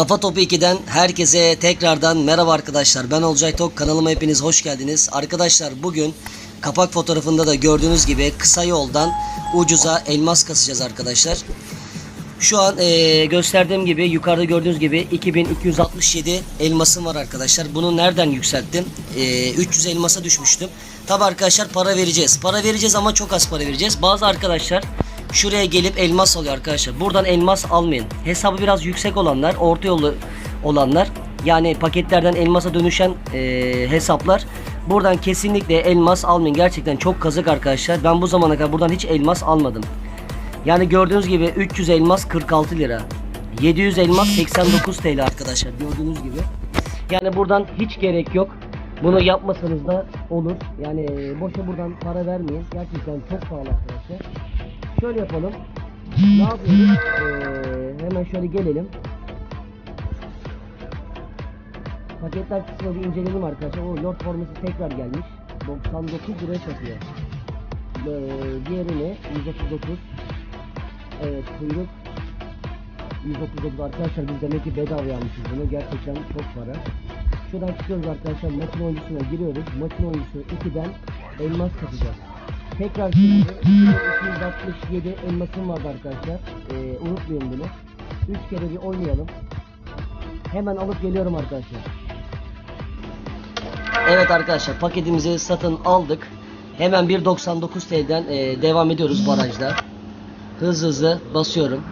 Kafa Topu 2'den herkese tekrardan merhaba arkadaşlar. Ben Olcay Tok. Kanalıma hepiniz hoş geldiniz. Arkadaşlar bugün kapak fotoğrafında da gördüğünüz gibi kısa yoldan ucuza elmas kasacağız arkadaşlar. Şu an eee, gösterdiğim gibi yukarıda gördüğünüz gibi 2267 elmasım var arkadaşlar. Bunu nereden yükselttim? Eee, 300 elmasa düşmüştüm. Tabi arkadaşlar para vereceğiz. Para vereceğiz ama çok az para vereceğiz. Bazı arkadaşlar şuraya gelip elmas alıyor arkadaşlar. Buradan elmas almayın. Hesabı biraz yüksek olanlar, orta yolu olanlar yani paketlerden elmasa dönüşen eee, hesaplar buradan kesinlikle elmas almayın. Gerçekten çok kazık arkadaşlar. Ben bu zamana kadar buradan hiç elmas almadım. Yani gördüğünüz gibi 300 elmas 46 lira. 700 elmas 89 TL arkadaşlar gördüğünüz gibi. Yani buradan hiç gerek yok. Bunu yapmasanız da olur. Yani e, boşa buradan para vermeyin. Gerçekten çok pahalı arkadaşlar. Şöyle yapalım. Ne yapıyoruz? Ee, hemen şöyle gelelim. Paketler kısmını bir inceleyelim arkadaşlar. O Lord forması tekrar gelmiş. 99 liraya satıyor. Ee, diğerini 139 Evet kuyruk 139 arkadaşlar biz demek ki bedava almışız bunu gerçekten çok para. Şuradan çıkıyoruz arkadaşlar maçın oyuncusuna giriyoruz. Maçın oyuncusu 2'den elmas katacağız. Tekrar şimdi 267 elmasım vardı arkadaşlar. Ee, unutmayın bunu. 3 kere bir oynayalım. Hemen alıp geliyorum arkadaşlar. Evet arkadaşlar paketimizi satın aldık. Hemen 1.99 TL'den e, devam ediyoruz barajda. Hızlı hızlı basıyorum.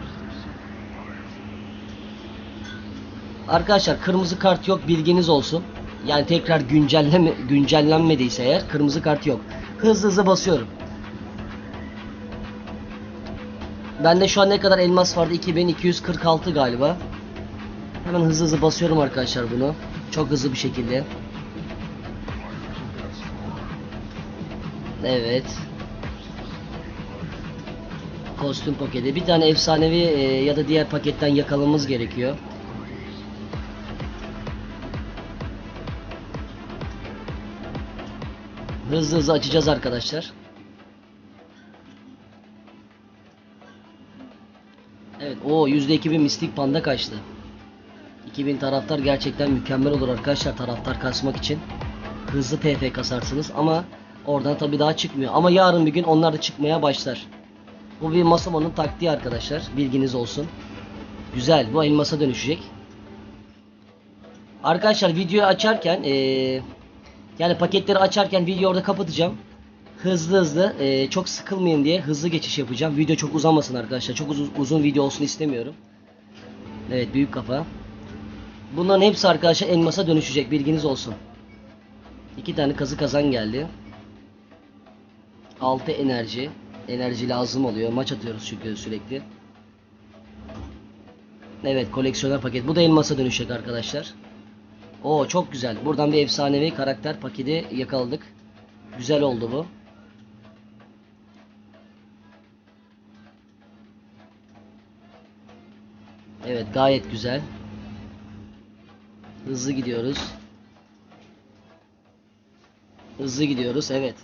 Arkadaşlar kırmızı kart yok bilginiz olsun. Yani tekrar güncelleme güncellenmediyse eğer kırmızı kart yok. Hızlı hızlı basıyorum. Bende şu an ne kadar elmas vardı? 2246 galiba. Hemen hızlı hızlı basıyorum arkadaşlar bunu. Çok hızlı bir şekilde. Evet. Kostüm paketi. Bir tane efsanevi e, ya da diğer paketten yakalamamız gerekiyor. Hızlı hızlı açacağız arkadaşlar. Evet, o %2000 mistik panda kaçtı. 2000 taraftar gerçekten mükemmel olur arkadaşlar taraftar kasmak için. Hızlı TF kasarsınız ama oradan tabi daha çıkmıyor. Ama yarın bir gün onlar da çıkmaya başlar. Bu bir Masamo'nun taktiği arkadaşlar. Bilginiz olsun. Güzel. Bu elmasa dönüşecek. Arkadaşlar videoyu açarken eee, yani paketleri açarken videoyu orada kapatacağım. Hızlı hızlı eee, çok sıkılmayın diye hızlı geçiş yapacağım. Video çok uzamasın arkadaşlar. Çok uzun, uzun video olsun istemiyorum. Evet büyük kafa. Bunların hepsi arkadaşlar elmasa dönüşecek. Bilginiz olsun. İki tane kazı kazan geldi. 6 enerji. Enerji lazım oluyor. Maç atıyoruz çünkü sürekli. Evet koleksiyoner paket. Bu da elmasa dönüşecek arkadaşlar. Oo çok güzel. Buradan bir efsanevi karakter paketi yakaladık. Güzel oldu bu. Evet gayet güzel. Hızlı gidiyoruz. Hızlı gidiyoruz evet.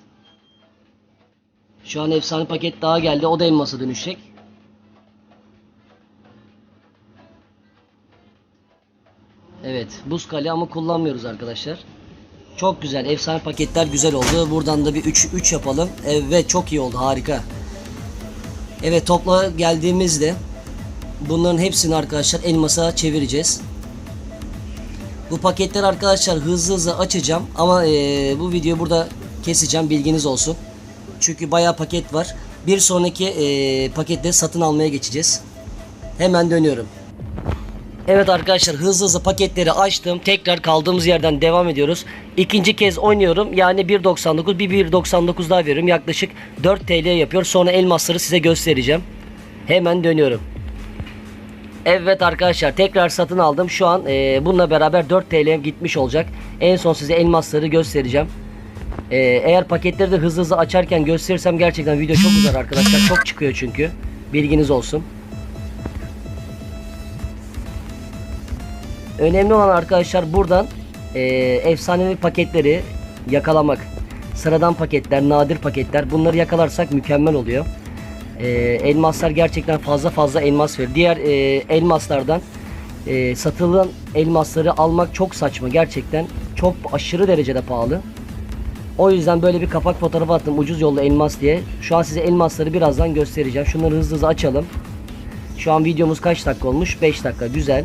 Şu an efsane paket daha geldi. O da elmasa dönüşecek. Evet. Buz kale ama kullanmıyoruz arkadaşlar. Çok güzel. Efsane paketler güzel oldu. Buradan da bir 3 3 yapalım. Evet çok iyi oldu. Harika. Evet topla geldiğimizde bunların hepsini arkadaşlar elmasa çevireceğiz. Bu paketleri arkadaşlar hızlı hızlı açacağım ama eee, bu videoyu burada keseceğim bilginiz olsun. Çünkü bayağı paket var. Bir sonraki eee pakette satın almaya geçeceğiz. Hemen dönüyorum. Evet arkadaşlar hızlı hızlı paketleri açtım. Tekrar kaldığımız yerden devam ediyoruz. İkinci kez oynuyorum. Yani 1.99 bir 1.99 daha veriyorum. Yaklaşık 4 TL yapıyor. Sonra elmasları size göstereceğim. Hemen dönüyorum. Evet arkadaşlar tekrar satın aldım. Şu an e, bununla beraber 4 TL gitmiş olacak. En son size elmasları göstereceğim. E, eğer paketleri de hızlı hızlı açarken gösterirsem gerçekten video çok uzar arkadaşlar. Çok çıkıyor çünkü. Bilginiz olsun. Önemli olan arkadaşlar buradan e, efsanevi paketleri yakalamak. Sıradan paketler, nadir paketler bunları yakalarsak mükemmel oluyor. E, elmaslar gerçekten fazla fazla elmas verir. Diğer e, elmaslardan e, satılan elmasları almak çok saçma gerçekten. Çok aşırı derecede pahalı. O yüzden böyle bir kapak fotoğrafı attım ucuz yollu elmas diye. Şu an size elmasları birazdan göstereceğim. Şunları hızlı hızlı açalım. Şu an videomuz kaç dakika olmuş? 5 dakika güzel.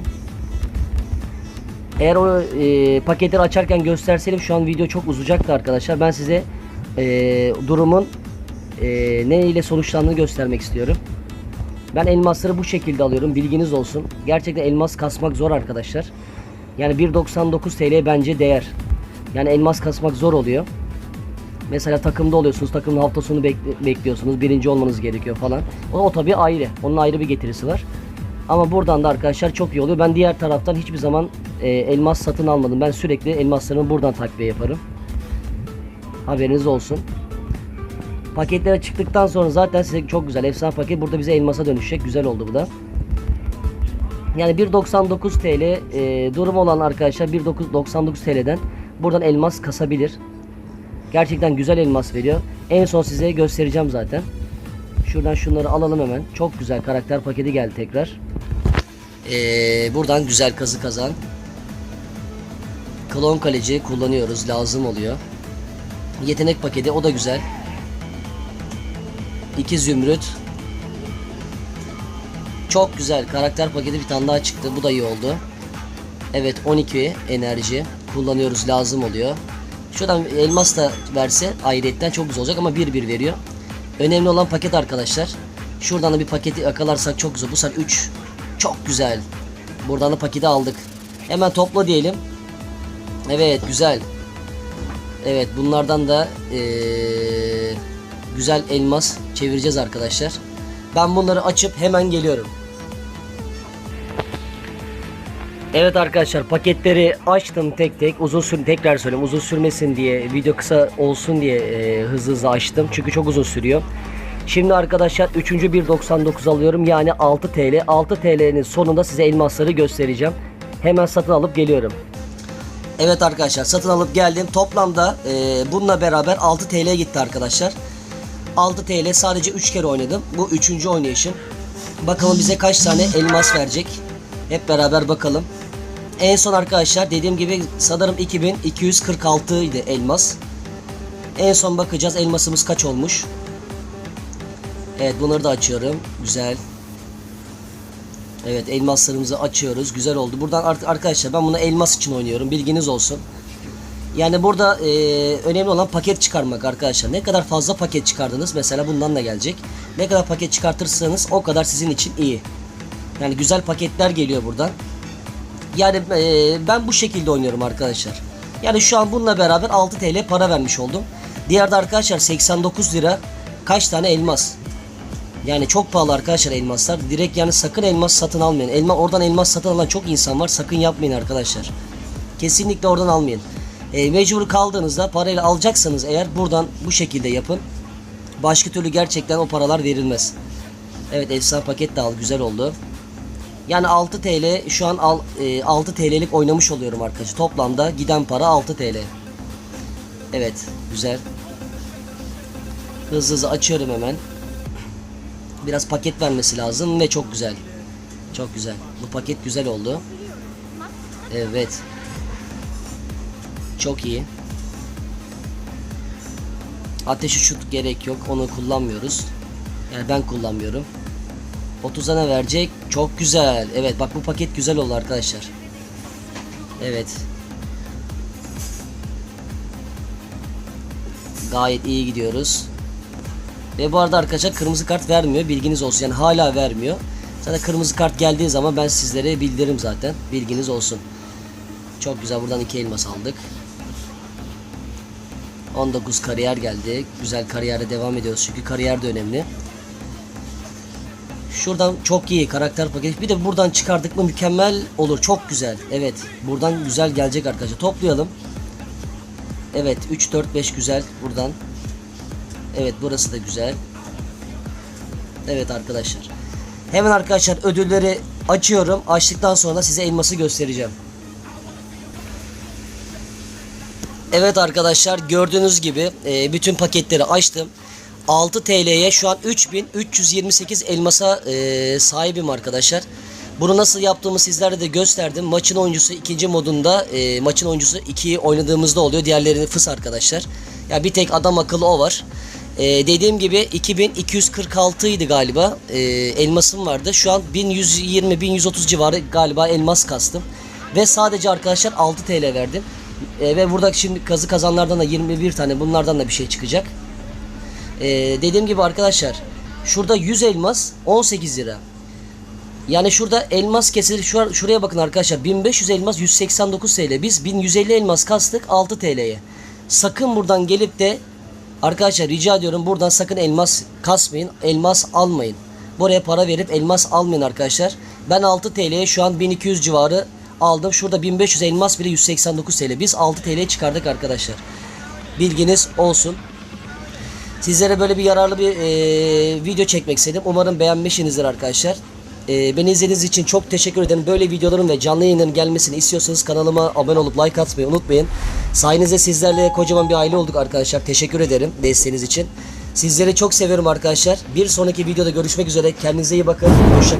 Eğer o e, paketleri açarken gösterseydim şu an video çok uzayacaktı arkadaşlar. Ben size e, durumun e, ne ile sonuçlandığını göstermek istiyorum. Ben elmasları bu şekilde alıyorum. Bilginiz olsun. Gerçekten elmas kasmak zor arkadaşlar. Yani 1.99 TL bence değer. Yani elmas kasmak zor oluyor. Mesela takımda oluyorsunuz. Takımın hafta sonu bekli- bekliyorsunuz. Birinci olmanız gerekiyor falan. O, o tabii ayrı. Onun ayrı bir getirisi var. Ama buradan da arkadaşlar çok iyi oluyor. Ben diğer taraftan hiçbir zaman e, elmas satın almadım. Ben sürekli elmaslarımı buradan takviye yaparım. Haberiniz olsun. Paketlere çıktıktan sonra zaten size çok güzel efsane paket burada bize elmasa dönüşecek. Güzel oldu bu da. Yani 1.99 TL e, durumu olan arkadaşlar 1.99 TL'den buradan elmas kasabilir. Gerçekten güzel elmas veriyor. En son size göstereceğim zaten. Şuradan şunları alalım hemen. Çok güzel karakter paketi geldi tekrar. Ee, buradan güzel kazı kazan. Klon kaleci kullanıyoruz. Lazım oluyor. Yetenek paketi o da güzel. İki zümrüt. Çok güzel. Karakter paketi bir tane daha çıktı. Bu da iyi oldu. Evet 12 enerji kullanıyoruz lazım oluyor. Şuradan elmas da verse ayrıyetten çok güzel olacak ama 1-1 veriyor. Önemli olan paket arkadaşlar. Şuradan da bir paketi yakalarsak çok güzel. Bu sefer 3 çok güzel. Buradan da paketi aldık. Hemen topla diyelim. Evet güzel. Evet bunlardan da eee, güzel elmas çevireceğiz arkadaşlar. Ben bunları açıp hemen geliyorum. Evet arkadaşlar paketleri açtım tek tek uzun sür tekrar söyleyeyim uzun sürmesin diye video kısa olsun diye e, hızlı hızlı açtım çünkü çok uzun sürüyor. Şimdi arkadaşlar 3. 1.99 alıyorum yani 6 TL 6 TL'nin sonunda size elmasları göstereceğim. Hemen satın alıp geliyorum. Evet arkadaşlar satın alıp geldim toplamda e, bununla beraber 6 TL gitti arkadaşlar. 6 TL sadece 3 kere oynadım bu 3. oynayışım. Bakalım bize kaç tane elmas verecek. Hep beraber bakalım. En son arkadaşlar dediğim gibi sanırım 2246 idi elmas. En son bakacağız elmasımız kaç olmuş. Evet bunları da açıyorum. Güzel. Evet elmaslarımızı açıyoruz. Güzel oldu. Buradan artık arkadaşlar ben bunu elmas için oynuyorum. Bilginiz olsun. Yani burada e, önemli olan paket çıkarmak arkadaşlar. Ne kadar fazla paket çıkardınız mesela bundan da gelecek. Ne kadar paket çıkartırsanız o kadar sizin için iyi. Yani güzel paketler geliyor buradan. Yani e, ben bu şekilde oynuyorum arkadaşlar. Yani şu an bununla beraber 6 TL para vermiş oldum. Diğerde arkadaşlar 89 lira kaç tane elmas. Yani çok pahalı arkadaşlar elmaslar. Direkt yani sakın elmas satın almayın. Elma oradan elmas satın alan çok insan var. Sakın yapmayın arkadaşlar. Kesinlikle oradan almayın. E, mecbur kaldığınızda parayla alacaksanız eğer buradan bu şekilde yapın. Başka türlü gerçekten o paralar verilmez. Evet efsane paket de al güzel oldu. Yani 6 TL şu an al, e, 6 TL'lik oynamış oluyorum arkadaşlar. Toplamda giden para 6 TL. Evet güzel. Hızlı hızlı açıyorum hemen. Biraz paket vermesi lazım ve çok güzel. Çok güzel. Bu paket güzel oldu. Evet. Çok iyi. Ateşi şut gerek yok. Onu kullanmıyoruz. Yani ben kullanmıyorum. 30'a ne verecek? Çok güzel. Evet bak bu paket güzel oldu arkadaşlar. Evet. Gayet iyi gidiyoruz. Ve bu arada arkadaşlar kırmızı kart vermiyor. Bilginiz olsun. Yani hala vermiyor. Zaten kırmızı kart geldiği zaman ben sizlere bildiririm zaten. Bilginiz olsun. Çok güzel. Buradan iki elmas aldık. 19 kariyer geldi. Güzel kariyerde devam ediyoruz. Çünkü kariyer de önemli. Şuradan çok iyi karakter paketi. Bir de buradan çıkardık mı mükemmel olur. Çok güzel. Evet. Buradan güzel gelecek arkadaşlar. Toplayalım. Evet. 3, 4, 5 güzel. Buradan. Evet. Burası da güzel. Evet arkadaşlar. Hemen arkadaşlar ödülleri açıyorum. Açtıktan sonra size elması göstereceğim. Evet arkadaşlar gördüğünüz gibi e, bütün paketleri açtım. 6 TL'ye şu an 3328 elmasa e, sahibim arkadaşlar. Bunu nasıl yaptığımı sizlere de gösterdim. Maçın oyuncusu ikinci modunda e, maçın oyuncusu 2'yi oynadığımızda oluyor. Diğerlerini fıs arkadaşlar. Ya bir tek adam akıllı o var. E, dediğim gibi 2246 idi galiba. E, elmasım vardı. Şu an 1120 1130 civarı galiba elmas kastım. Ve sadece arkadaşlar 6 TL verdim. E, ve burada şimdi kazı kazanlardan da 21 tane bunlardan da bir şey çıkacak. E, dediğim gibi arkadaşlar şurada 100 elmas 18 lira. Yani şurada elmas kesilir. Şu, şuraya bakın arkadaşlar. 1500 elmas 189 TL. Biz 1150 elmas kastık 6 TL'ye. Sakın buradan gelip de arkadaşlar rica ediyorum buradan sakın elmas kasmayın. Elmas almayın. Buraya para verip elmas almayın arkadaşlar. Ben 6 TL'ye şu an 1200 civarı aldım. Şurada 1500 elmas bile 189 TL. Biz 6 TL'ye çıkardık arkadaşlar. Bilginiz olsun. Sizlere böyle bir yararlı bir e, video çekmek istedim. Umarım beğenmişsinizdir arkadaşlar. E, beni izlediğiniz için çok teşekkür ederim. Böyle videoların ve canlı yayınların gelmesini istiyorsanız kanalıma abone olup like atmayı unutmayın. Sayenizde sizlerle kocaman bir aile olduk arkadaşlar. Teşekkür ederim desteğiniz için. Sizleri çok seviyorum arkadaşlar. Bir sonraki videoda görüşmek üzere. Kendinize iyi bakın. Hoşça